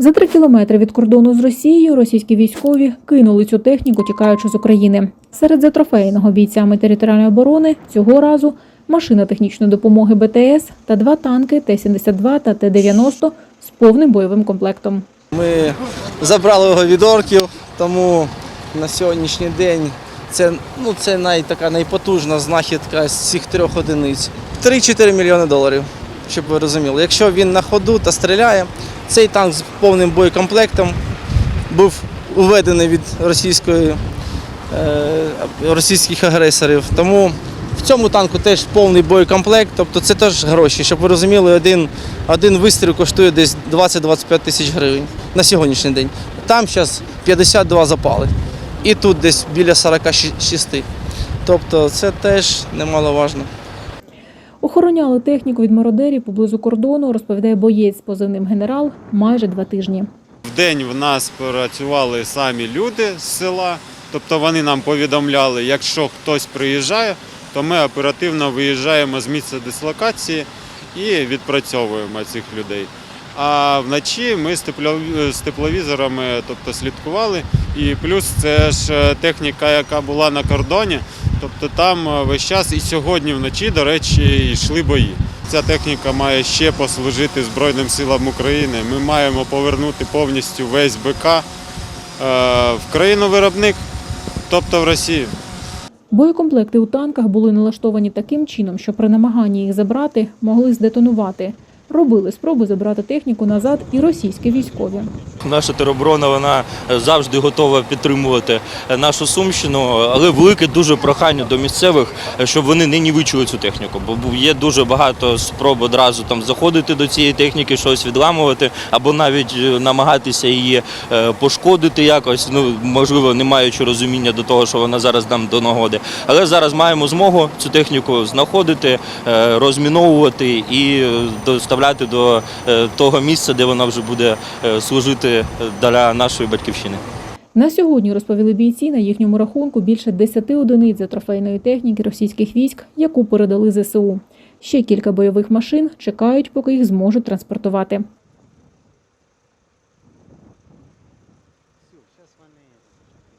За три кілометри від кордону з Росією російські військові кинули цю техніку, тікаючи з України. Серед затрофейного бійцями територіальної оборони цього разу машина технічної допомоги БТС та два танки Т-72 та Т-90 з повним бойовим комплектом. Ми забрали його від орків, тому на сьогоднішній день це, ну, це най, така найпотужна знахідка з цих трьох одиниць. 3-4 мільйони доларів, щоб ви розуміли. Якщо він на ходу та стріляє, цей танк з повним боєкомплектом був уведений від російської, е, російських агресорів. Тому в цьому танку теж повний боєкомплект, тобто це теж гроші. Щоб ви розуміли, один, один вистріл коштує десь 20-25 тисяч гривень на сьогоднішній день. Там зараз 52 запали. І тут десь біля 46. Тобто це теж немаловажно. Охороняли техніку від мародерів поблизу кордону, розповідає боєць з позивним генерал майже два тижні. В день в нас працювали самі люди з села, тобто вони нам повідомляли, якщо хтось приїжджає, то ми оперативно виїжджаємо з місця дислокації і відпрацьовуємо цих людей. А вночі ми з тепло- тепловізорами тобто, слідкували. І плюс це ж е, техніка, яка була на кордоні, тобто там е, весь час і сьогодні вночі, до речі, йшли бої. Ця техніка має ще послужити Збройним силам України. Ми маємо повернути повністю весь БК е, в країну-виробник, тобто в Росію. Боєкомплекти у танках були налаштовані таким чином, що при намаганні їх забрати могли здетонувати. Робили спроби забрати техніку назад і російські військові. Наша тероборона вона завжди готова підтримувати нашу сумщину, але велике дуже прохання до місцевих, щоб вони не нівичили цю техніку. Бо є дуже багато спроб одразу там заходити до цієї техніки, щось відламувати, або навіть е, намагатися її е, пошкодити якось. Ну можливо, не маючи розуміння до того, що вона зараз нам до нагоди. Але зараз маємо змогу цю техніку знаходити, е, розміновувати і е, доставляти до е, того місця, де вона вже буде е, служити е, для нашої батьківщини. На сьогодні розповіли бійці на їхньому рахунку більше 10 одиниць за трофейної техніки російських військ, яку передали ЗСУ. Ще кілька бойових машин чекають, поки їх зможуть транспортувати.